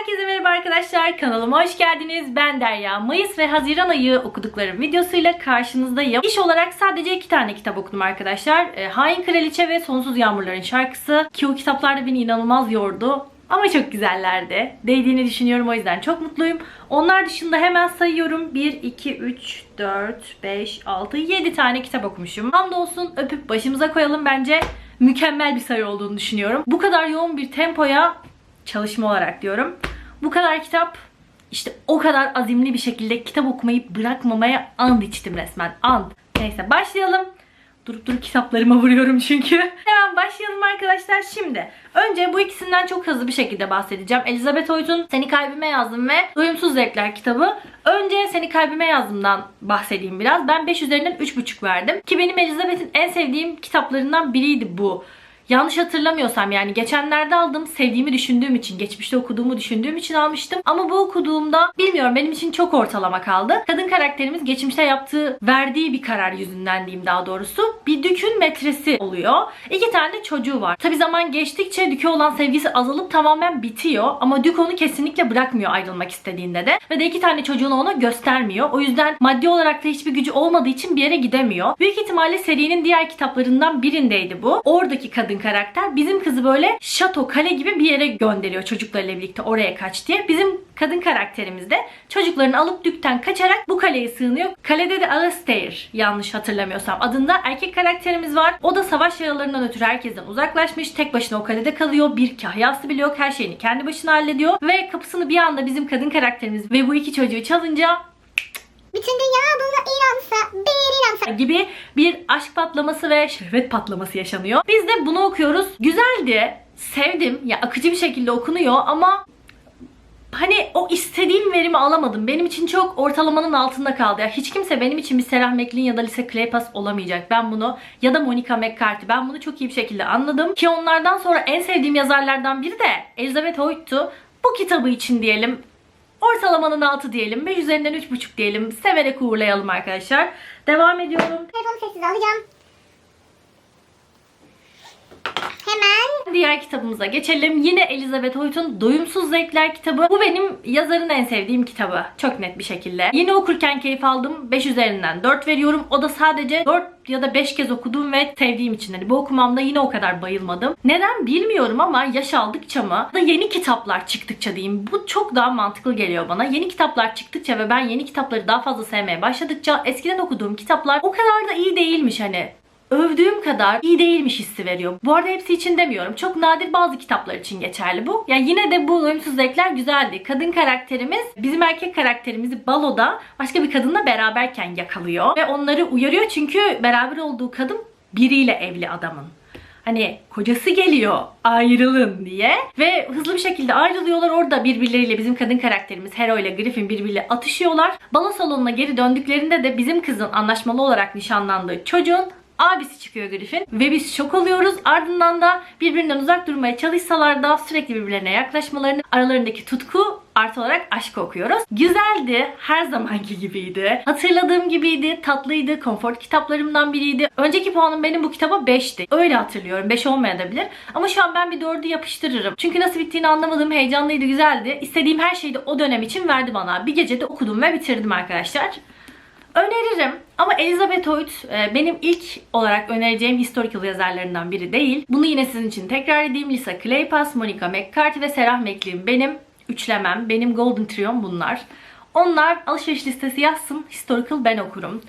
Herkese merhaba arkadaşlar. Kanalıma hoş geldiniz. Ben Derya. Mayıs ve Haziran ayı okuduklarım videosuyla karşınızdayım. İş olarak sadece iki tane kitap okudum arkadaşlar. E, Hain Kraliçe ve Sonsuz Yağmurların şarkısı. Ki o kitaplar da beni inanılmaz yordu. Ama çok güzellerdi. Değdiğini düşünüyorum o yüzden çok mutluyum. Onlar dışında hemen sayıyorum. 1, 2, 3, 4, 5, 6, 7 tane kitap okumuşum. Hamdolsun öpüp başımıza koyalım bence. Mükemmel bir sayı olduğunu düşünüyorum. Bu kadar yoğun bir tempoya çalışma olarak diyorum. Bu kadar kitap işte o kadar azimli bir şekilde kitap okumayı bırakmamaya and içtim resmen. And. Neyse başlayalım. Durup durup kitaplarıma vuruyorum çünkü. Hemen başlayalım arkadaşlar şimdi. Önce bu ikisinden çok hızlı bir şekilde bahsedeceğim. Elizabeth Hoyt'un Seni Kalbime Yazdım ve Doyumsuz Zevkler kitabı. Önce Seni Kalbime Yazdım'dan bahsedeyim biraz. Ben 5 üzerinden 3,5 verdim. Ki benim Elizabeth'in en sevdiğim kitaplarından biriydi bu. Yanlış hatırlamıyorsam yani geçenlerde aldım sevdiğimi düşündüğüm için, geçmişte okuduğumu düşündüğüm için almıştım. Ama bu okuduğumda bilmiyorum benim için çok ortalama kaldı. Kadın karakterimiz geçmişte yaptığı, verdiği bir karar yüzünden diyeyim daha doğrusu. Bir dükün metresi oluyor. İki tane de çocuğu var. Tabi zaman geçtikçe düke olan sevgisi azalıp tamamen bitiyor. Ama dük onu kesinlikle bırakmıyor ayrılmak istediğinde de. Ve de iki tane çocuğunu ona göstermiyor. O yüzden maddi olarak da hiçbir gücü olmadığı için bir yere gidemiyor. Büyük ihtimalle serinin diğer kitaplarından birindeydi bu. Oradaki kadın karakter bizim kızı böyle şato, kale gibi bir yere gönderiyor çocuklarıyla birlikte oraya kaç diye. Bizim kadın karakterimiz de çocuklarını alıp dükten kaçarak bu kaleye sığınıyor. Kalede de Alastair yanlış hatırlamıyorsam adında erkek karakterimiz var. O da savaş yaralarından ötürü herkesten uzaklaşmış. Tek başına o kalede kalıyor. Bir kahyası bile yok. Her şeyini kendi başına hallediyor. Ve kapısını bir anda bizim kadın karakterimiz ve bu iki çocuğu çalınca Bütün dünya buna inansa, bir inansa. gibi bir aşk patlaması ve şehvet patlaması yaşanıyor. Biz de bunu okuyoruz. Güzeldi. Sevdim. Ya akıcı bir şekilde okunuyor ama hani o istediğim verimi alamadım. Benim için çok ortalamanın altında kaldı. Ya hiç kimse benim için bir Sarah McLean ya da Lisa Kleypas olamayacak. Ben bunu ya da Monica McCarthy. Ben bunu çok iyi bir şekilde anladım. Ki onlardan sonra en sevdiğim yazarlardan biri de Elizabeth Hoyt'tu. Bu kitabı için diyelim ortalamanın altı diyelim. 5 üzerinden 3,5 diyelim. Severek uğurlayalım arkadaşlar. Devam ediyorum. Telefonu sessiz alacağım. Hemen Diğer kitabımıza geçelim. Yine Elizabeth Hoyt'un Doyumsuz Zevkler kitabı. Bu benim yazarın en sevdiğim kitabı. Çok net bir şekilde. Yine okurken keyif aldım. 5 üzerinden 4 veriyorum. O da sadece 4 ya da 5 kez okuduğum ve sevdiğim için. Hani bu okumamda yine o kadar bayılmadım. Neden bilmiyorum ama yaş aldıkça mı da yeni kitaplar çıktıkça diyeyim. Bu çok daha mantıklı geliyor bana. Yeni kitaplar çıktıkça ve ben yeni kitapları daha fazla sevmeye başladıkça eskiden okuduğum kitaplar o kadar da iyi değilmiş hani övdüğüm kadar iyi değilmiş hissi veriyor. Bu arada hepsi için demiyorum. Çok nadir bazı kitaplar için geçerli bu. Yani yine de bu ölümsüz zevkler güzeldi. Kadın karakterimiz bizim erkek karakterimizi baloda başka bir kadınla beraberken yakalıyor. Ve onları uyarıyor çünkü beraber olduğu kadın biriyle evli adamın. Hani kocası geliyor ayrılın diye ve hızlı bir şekilde ayrılıyorlar. Orada birbirleriyle bizim kadın karakterimiz Hero ile Griffin birbiriyle atışıyorlar. Balo salonuna geri döndüklerinde de bizim kızın anlaşmalı olarak nişanlandığı çocuğun abisi çıkıyor Griffin ve biz şok oluyoruz. Ardından da birbirinden uzak durmaya çalışsalar da sürekli birbirlerine yaklaşmalarını, aralarındaki tutku artı olarak aşk okuyoruz. Güzeldi. Her zamanki gibiydi. Hatırladığım gibiydi. Tatlıydı. Konfor kitaplarımdan biriydi. Önceki puanım benim bu kitaba 5'ti. Öyle hatırlıyorum. 5 olmayabilir. Ama şu an ben bir 4'ü yapıştırırım. Çünkü nasıl bittiğini anlamadım. Heyecanlıydı, güzeldi. İstediğim her şeyi de o dönem için verdi bana. Bir gecede okudum ve bitirdim arkadaşlar. Öneririm ama Elizabeth Hoyt e, benim ilk olarak önereceğim historical yazarlarından biri değil. Bunu yine sizin için tekrar edeyim. Lisa Kleypas, Monica McCarthy ve Sarah McLean benim üçlemem, benim Golden Trio'm bunlar. Onlar alışveriş listesi yazsın, historical ben okurum.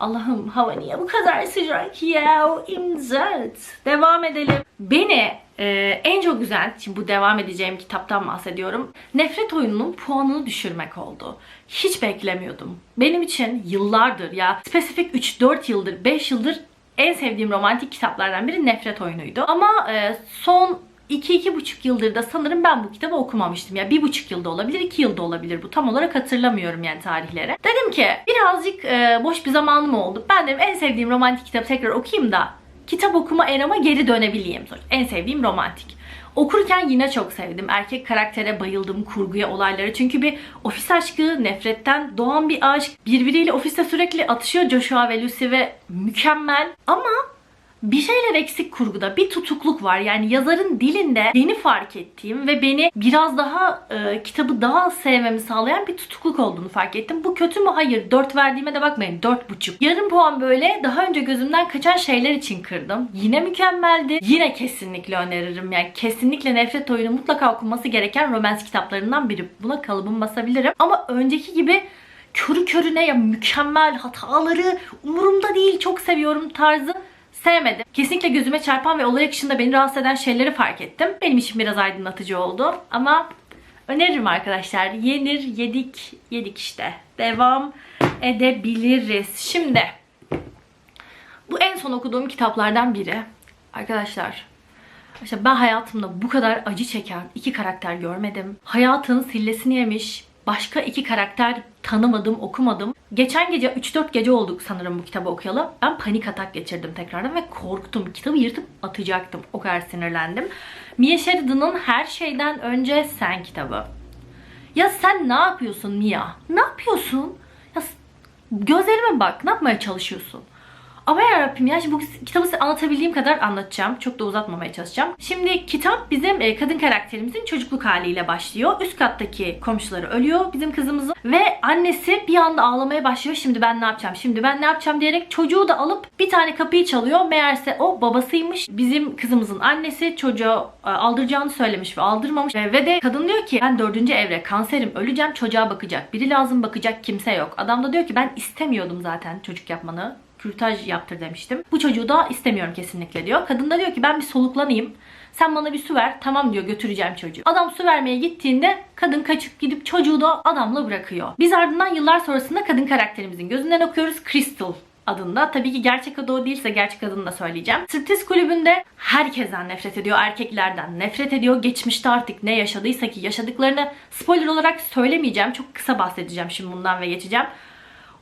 Allah'ım hava niye bu kadar sıcak ya? İmzat. Devam edelim. Beni e, en çok güzel, şimdi bu devam edeceğim kitaptan bahsediyorum. Nefret oyununun puanını düşürmek oldu. Hiç beklemiyordum. Benim için yıllardır ya spesifik 3-4 yıldır, 5 yıldır en sevdiğim romantik kitaplardan biri Nefret Oyunuydu. Ama e, son 2-2,5 yıldır da sanırım ben bu kitabı okumamıştım. Ya bir buçuk yılda olabilir, iki yılda olabilir bu. Tam olarak hatırlamıyorum yani tarihlere. Dedim ki birazcık e, boş bir zamanım oldu. Ben dedim en sevdiğim romantik kitabı tekrar okuyayım da kitap okuma erama geri dönebileyim. En sevdiğim romantik. Okurken yine çok sevdim. Erkek karaktere bayıldım, kurguya, olaylara. Çünkü bir ofis aşkı, nefretten doğan bir aşk. Birbiriyle ofiste sürekli atışıyor Joshua ve Lucy ve mükemmel. Ama bir şeyler eksik kurguda. Bir tutukluk var. Yani yazarın dilinde yeni fark ettiğim ve beni biraz daha e, kitabı daha sevmemi sağlayan bir tutukluk olduğunu fark ettim. Bu kötü mü? Hayır. 4 verdiğime de bakmayın. 4,5. Yarım puan böyle daha önce gözümden kaçan şeyler için kırdım. Yine mükemmeldi. Yine kesinlikle öneririm. Yani kesinlikle Nefret Oyunu mutlaka okunması gereken romans kitaplarından biri. Buna kalıbım basabilirim. Ama önceki gibi körü körüne ya mükemmel hataları umurumda değil çok seviyorum tarzı sevmedim. Kesinlikle gözüme çarpan ve olay akışında beni rahatsız eden şeyleri fark ettim. Benim için biraz aydınlatıcı oldu ama öneririm arkadaşlar. Yenir, yedik, yedik işte. Devam edebiliriz. Şimdi bu en son okuduğum kitaplardan biri. Arkadaşlar işte ben hayatımda bu kadar acı çeken iki karakter görmedim. Hayatın sillesini yemiş başka iki karakter tanımadım, okumadım. Geçen gece 3-4 gece olduk sanırım bu kitabı okuyalı. Ben panik atak geçirdim tekrardan ve korktum. Kitabı yırtıp atacaktım. O kadar sinirlendim. Mia Sheridan'ın Her Şeyden Önce Sen kitabı. Ya sen ne yapıyorsun Mia? Ne yapıyorsun? Ya gözlerime bak. Ne yapmaya çalışıyorsun? Ama yarabbim ya şimdi bu kitabı size anlatabildiğim kadar anlatacağım. Çok da uzatmamaya çalışacağım. Şimdi kitap bizim e, kadın karakterimizin çocukluk haliyle başlıyor. Üst kattaki komşuları ölüyor bizim kızımızın. Ve annesi bir anda ağlamaya başlıyor. Şimdi ben ne yapacağım? Şimdi ben ne yapacağım diyerek çocuğu da alıp bir tane kapıyı çalıyor. Meğerse o babasıymış. Bizim kızımızın annesi çocuğa e, aldıracağını söylemiş ve aldırmamış. E, Ve de kadın diyor ki ben dördüncü evre kanserim öleceğim çocuğa bakacak. Biri lazım bakacak kimse yok. Adam da diyor ki ben istemiyordum zaten çocuk yapmanı kürtaj yaptır demiştim. Bu çocuğu da istemiyorum kesinlikle diyor. Kadın da diyor ki ben bir soluklanayım. Sen bana bir su ver. Tamam diyor götüreceğim çocuğu. Adam su vermeye gittiğinde kadın kaçıp gidip çocuğu da adamla bırakıyor. Biz ardından yıllar sonrasında kadın karakterimizin gözünden okuyoruz. Crystal adında. Tabii ki gerçek adı o değilse gerçek adını da söyleyeceğim. Striptiz kulübünde herkesten nefret ediyor. Erkeklerden nefret ediyor. Geçmişte artık ne yaşadıysa ki yaşadıklarını spoiler olarak söylemeyeceğim. Çok kısa bahsedeceğim şimdi bundan ve geçeceğim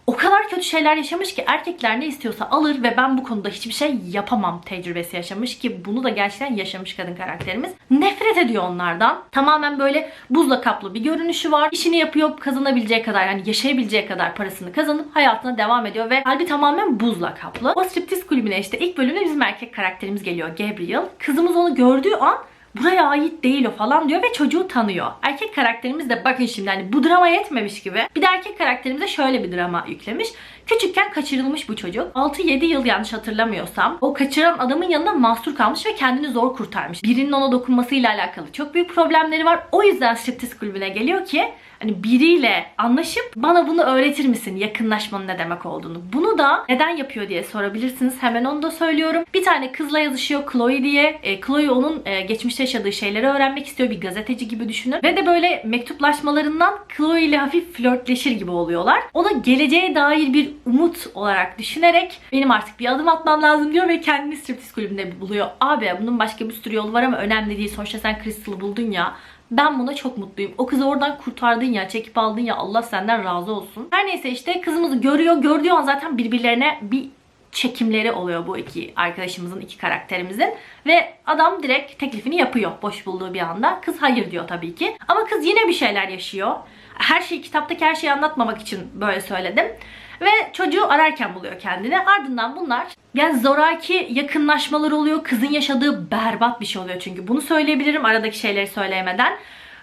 o kadar kötü şeyler yaşamış ki erkekler ne istiyorsa alır ve ben bu konuda hiçbir şey yapamam tecrübesi yaşamış ki bunu da gerçekten yaşamış kadın karakterimiz. Nefret ediyor onlardan. Tamamen böyle buzla kaplı bir görünüşü var. İşini yapıyor kazanabileceği kadar yani yaşayabileceği kadar parasını kazanıp hayatına devam ediyor ve kalbi tamamen buzla kaplı. O striptiz kulübüne işte ilk bölümde bizim erkek karakterimiz geliyor Gabriel. Kızımız onu gördüğü an buraya ait değil o falan diyor ve çocuğu tanıyor. Erkek karakterimiz de bakın şimdi hani bu drama yetmemiş gibi. Bir de erkek karakterimize şöyle bir drama yüklemiş. Küçükken kaçırılmış bu çocuk. 6-7 yıl yanlış hatırlamıyorsam. O kaçıran adamın yanında mahsur kalmış ve kendini zor kurtarmış. Birinin ona dokunmasıyla alakalı çok büyük problemleri var. O yüzden striptiz kulübüne geliyor ki hani biriyle anlaşıp bana bunu öğretir misin yakınlaşmanın ne demek olduğunu. Bunu da neden yapıyor diye sorabilirsiniz. Hemen onu da söylüyorum. Bir tane kızla yazışıyor Chloe diye. E, Chloe onun e, geçmişte yaşadığı şeyleri öğrenmek istiyor. Bir gazeteci gibi düşünün. Ve de böyle mektuplaşmalarından Chloe ile hafif flörtleşir gibi oluyorlar. O da geleceğe dair bir umut olarak düşünerek benim artık bir adım atmam lazım diyor ve kendini striptiz kulübünde buluyor. Abi bunun başka bir sürü yolu var ama önemli değil. Sonuçta sen Crystal'ı buldun ya. Ben buna çok mutluyum. O kızı oradan kurtardın ya, çekip aldın ya. Allah senden razı olsun. Her neyse işte kızımızı görüyor. Gördüğü an zaten birbirlerine bir çekimleri oluyor bu iki arkadaşımızın, iki karakterimizin. Ve adam direkt teklifini yapıyor boş bulduğu bir anda. Kız hayır diyor tabii ki. Ama kız yine bir şeyler yaşıyor. Her şeyi kitaptaki her şeyi anlatmamak için böyle söyledim. Ve çocuğu ararken buluyor kendini. Ardından bunlar yani zoraki yakınlaşmalar oluyor. Kızın yaşadığı berbat bir şey oluyor çünkü. Bunu söyleyebilirim aradaki şeyleri söyleyemeden.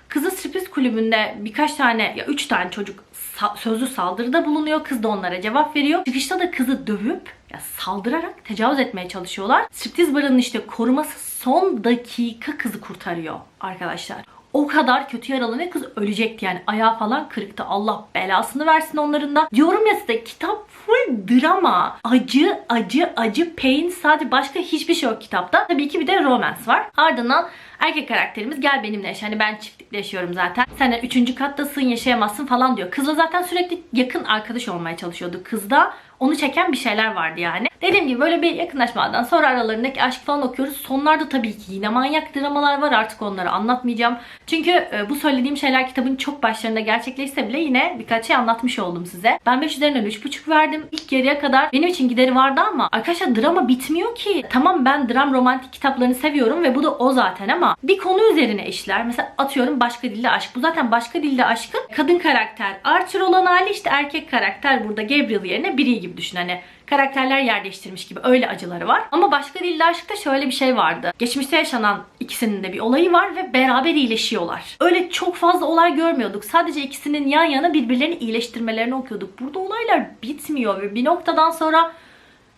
Kızı striptiz kulübünde birkaç tane ya üç tane çocuk sa- sözlü saldırıda bulunuyor. Kız da onlara cevap veriyor. Çıkışta da kızı dövüp ya saldırarak tecavüz etmeye çalışıyorlar. Striptiz barının işte koruması son dakika kızı kurtarıyor arkadaşlar. O kadar kötü yaralanıyor kız ölecekti yani ayağı falan kırıktı. Allah belasını versin onların da. Diyorum ya size kitap full drama. Acı acı acı pain sadece başka hiçbir şey yok kitapta. Tabii ki bir de romance var. Ardından erkek karakterimiz gel benimle yaşa. Hani ben çiftlikle yaşıyorum zaten. Sen de üçüncü kattasın yaşayamazsın falan diyor. Kızla zaten sürekli yakın arkadaş olmaya çalışıyordu. Kızda onu çeken bir şeyler vardı yani. Dediğim gibi böyle bir yakınlaşmadan sonra aralarındaki aşk falan okuyoruz. Sonlarda tabii ki yine manyak dramalar var artık onları anlatmayacağım. Çünkü e, bu söylediğim şeyler kitabın çok başlarında gerçekleşse bile yine birkaç şey anlatmış oldum size. Ben 5 üzerinden 3.5 verdim. İlk yarıya kadar benim için gideri vardı ama arkadaşlar drama bitmiyor ki. Tamam ben dram romantik kitaplarını seviyorum ve bu da o zaten ama bir konu üzerine işler. Mesela atıyorum başka dilde aşk. Bu zaten başka dilde aşkın kadın karakter Arthur olan hali işte erkek karakter burada Gabriel yerine biri gibi düşün. Hani karakterler yer değiştirmiş gibi öyle acıları var. Ama başka dilde aşkta şöyle bir şey vardı. Geçmişte yaşanan ikisinin de bir olayı var ve beraber iyileşiyorlar. Öyle çok fazla olay görmüyorduk. Sadece ikisinin yan yana birbirlerini iyileştirmelerini okuyorduk. Burada olaylar bitmiyor ve bir noktadan sonra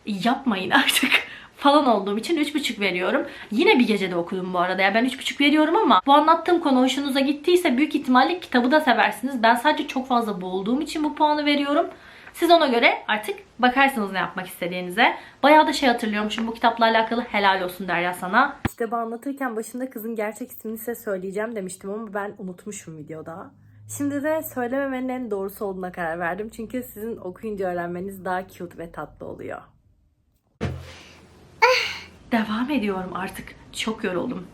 yapmayın artık falan olduğum için 3.5 veriyorum. Yine bir gecede okudum bu arada. Yani ben 3.5 veriyorum ama bu anlattığım konu hoşunuza gittiyse büyük ihtimalle kitabı da seversiniz. Ben sadece çok fazla boğulduğum için bu puanı veriyorum. Siz ona göre artık bakarsınız ne yapmak istediğinize. Bayağı da şey hatırlıyormuşum bu kitapla alakalı helal olsun Derya sana. Kitabı anlatırken başında kızın gerçek ismini size söyleyeceğim demiştim ama ben unutmuşum videoda. Şimdi de söylememenin en doğrusu olduğuna karar verdim. Çünkü sizin okuyunca öğrenmeniz daha cute ve tatlı oluyor. Devam ediyorum artık. Çok yoruldum.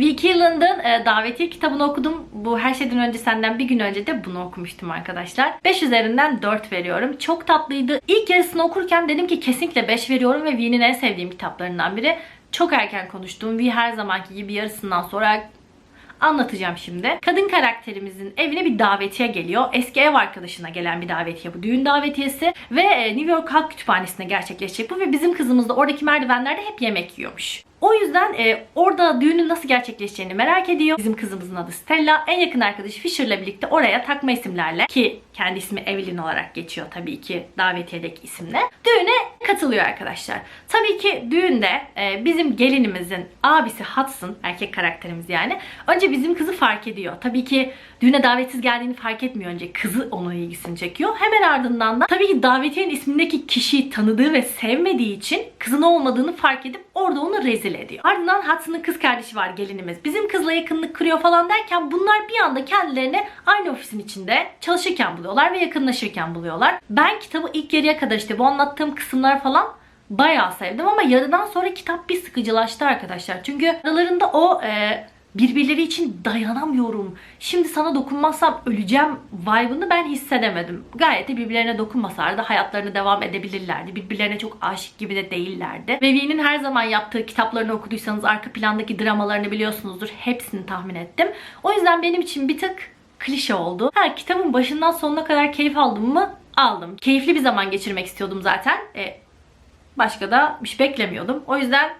London e, davetiye kitabını okudum. Bu her şeyden önce senden bir gün önce de bunu okumuştum arkadaşlar. 5 üzerinden 4 veriyorum. Çok tatlıydı. İlk yarısını okurken dedim ki kesinlikle 5 veriyorum ve V'nin en sevdiğim kitaplarından biri. Çok erken konuştum. V her zamanki gibi yarısından sonra Anlatacağım şimdi. Kadın karakterimizin evine bir davetiye geliyor. Eski ev arkadaşına gelen bir davetiye bu. Düğün davetiyesi. Ve e, New York Halk Kütüphanesi'nde gerçekleşecek bu. Ve bizim kızımız da oradaki merdivenlerde hep yemek yiyormuş. O yüzden e, orada düğünün nasıl gerçekleşeceğini merak ediyor. Bizim kızımızın adı Stella. En yakın arkadaşı Fisher'la birlikte oraya takma isimlerle ki kendi ismi Evelyn olarak geçiyor tabii ki davetiyedeki isimle. Düğüne katılıyor arkadaşlar. Tabii ki düğünde e, bizim gelinimizin abisi Hudson, erkek karakterimiz yani. Önce bizim kızı fark ediyor. Tabii ki düğüne davetsiz geldiğini fark etmiyor önce. Kızı onun ilgisini çekiyor. Hemen ardından da tabii ki davetiyenin ismindeki kişiyi tanıdığı ve sevmediği için kızın olmadığını fark edip orada onu rezil ediyor. Ardından Hudson'ın kız kardeşi var gelinimiz. Bizim kızla yakınlık kuruyor falan derken bunlar bir anda kendilerini aynı ofisin içinde çalışırken buluyorlar ve yakınlaşırken buluyorlar. Ben kitabı ilk yarıya kadar işte bu anlattığım kısımlar falan bayağı sevdim ama yarıdan sonra kitap bir sıkıcılaştı arkadaşlar. Çünkü aralarında o e, birbirleri için dayanamıyorum. Şimdi sana dokunmazsam öleceğim vibe'ını ben hissedemedim. Gayet de birbirlerine dokunmasalardı hayatlarına devam edebilirlerdi. Birbirlerine çok aşık gibi de değillerdi. Ve V'nin her zaman yaptığı kitaplarını okuduysanız arka plandaki dramalarını biliyorsunuzdur. Hepsini tahmin ettim. O yüzden benim için bir tık klişe oldu. Ha kitabın başından sonuna kadar keyif aldım mı? Aldım. Keyifli bir zaman geçirmek istiyordum zaten. E, başka da bir şey beklemiyordum. O yüzden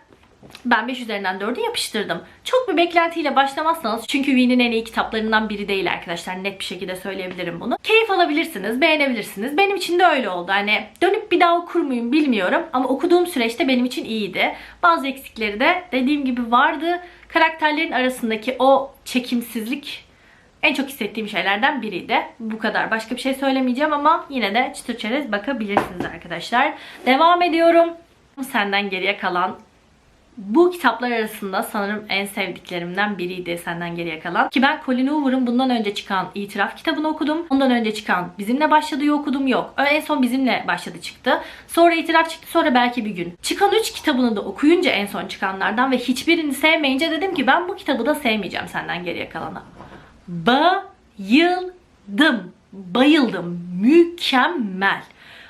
ben 5 üzerinden 4'ü yapıştırdım. Çok bir beklentiyle başlamazsanız çünkü V'nin en iyi kitaplarından biri değil arkadaşlar. Net bir şekilde söyleyebilirim bunu. Keyif alabilirsiniz, beğenebilirsiniz. Benim için de öyle oldu. Hani dönüp bir daha okur muyum bilmiyorum ama okuduğum süreçte benim için iyiydi. Bazı eksikleri de dediğim gibi vardı. Karakterlerin arasındaki o çekimsizlik en çok hissettiğim şeylerden biriydi. Bu kadar. Başka bir şey söylemeyeceğim ama yine de çıtır çerez bakabilirsiniz arkadaşlar. Devam ediyorum. Senden geriye kalan bu kitaplar arasında sanırım en sevdiklerimden biriydi senden geriye kalan. Ki ben Colin Hoover'ın bundan önce çıkan İtiraf kitabını okudum. Ondan önce çıkan Bizimle Başladığı okudum yok. En son Bizimle Başladı çıktı. Sonra İtiraf çıktı sonra belki bir gün. Çıkan 3 kitabını da okuyunca en son çıkanlardan ve hiçbirini sevmeyince dedim ki ben bu kitabı da sevmeyeceğim senden geriye kalana. Bayıldım. Bayıldım. Mükemmel.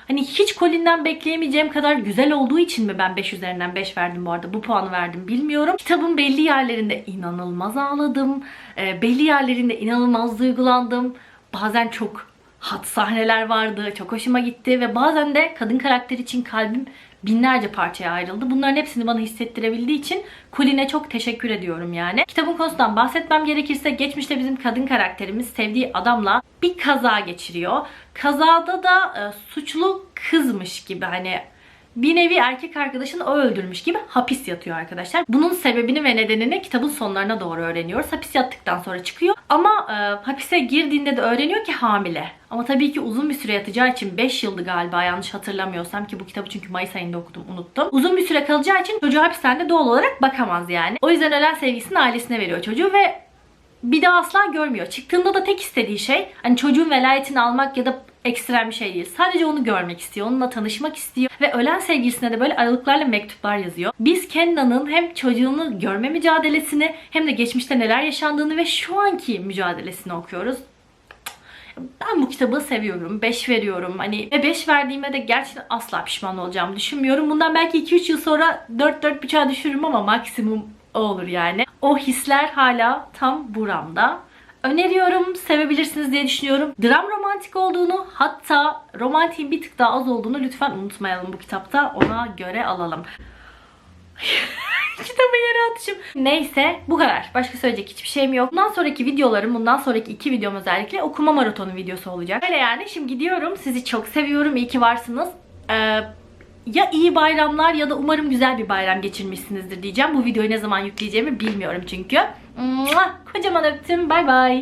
Hani hiç Colin'den bekleyemeyeceğim kadar güzel olduğu için mi ben 5 üzerinden 5 verdim bu arada. Bu puanı verdim bilmiyorum. Kitabın belli yerlerinde inanılmaz ağladım. Ee, belli yerlerinde inanılmaz duygulandım. Bazen çok hat sahneler vardı. Çok hoşuma gitti ve bazen de kadın karakter için kalbim binlerce parçaya ayrıldı. Bunların hepsini bana hissettirebildiği için Colin'e çok teşekkür ediyorum yani. Kitabın konusundan bahsetmem gerekirse geçmişte bizim kadın karakterimiz sevdiği adamla bir kaza geçiriyor. Kazada da e, suçlu kızmış gibi hani bir nevi erkek arkadaşını o öldürmüş gibi hapis yatıyor arkadaşlar. Bunun sebebini ve nedenini kitabın sonlarına doğru öğreniyoruz. Hapis yattıktan sonra çıkıyor. Ama e, hapise girdiğinde de öğreniyor ki hamile. Ama tabii ki uzun bir süre yatacağı için 5 yıldı galiba yanlış hatırlamıyorsam ki bu kitabı çünkü Mayıs ayında okudum unuttum. Uzun bir süre kalacağı için çocuğu hapishanede doğal olarak bakamaz yani. O yüzden ölen sevgisini ailesine veriyor çocuğu ve bir daha asla görmüyor. Çıktığında da tek istediği şey hani çocuğun velayetini almak ya da ekstrem bir şey değil. Sadece onu görmek istiyor. Onunla tanışmak istiyor. Ve ölen sevgilisine de böyle aralıklarla mektuplar yazıyor. Biz Kenda'nın hem çocuğunu görme mücadelesini hem de geçmişte neler yaşandığını ve şu anki mücadelesini okuyoruz. Ben bu kitabı seviyorum. 5 veriyorum. Hani ve 5 verdiğime de gerçekten asla pişman olacağımı düşünmüyorum. Bundan belki 2-3 yıl sonra 4-4.5'a düşürürüm ama maksimum o olur yani. O hisler hala tam buramda. Öneriyorum. Sevebilirsiniz diye düşünüyorum. Dram romantik olduğunu hatta romantiğin bir tık daha az olduğunu lütfen unutmayalım bu kitapta. Ona göre alalım. Kitabı yere atışım. Neyse bu kadar. Başka söyleyecek hiçbir şeyim yok. Bundan sonraki videolarım, bundan sonraki iki videom özellikle okuma maratonu videosu olacak. Öyle yani şimdi gidiyorum. Sizi çok seviyorum. İyi ki varsınız. Ee, ya iyi bayramlar ya da umarım güzel bir bayram geçirmişsinizdir diyeceğim. Bu videoyu ne zaman yükleyeceğimi bilmiyorum çünkü. Kocaman öptüm. Bay bay.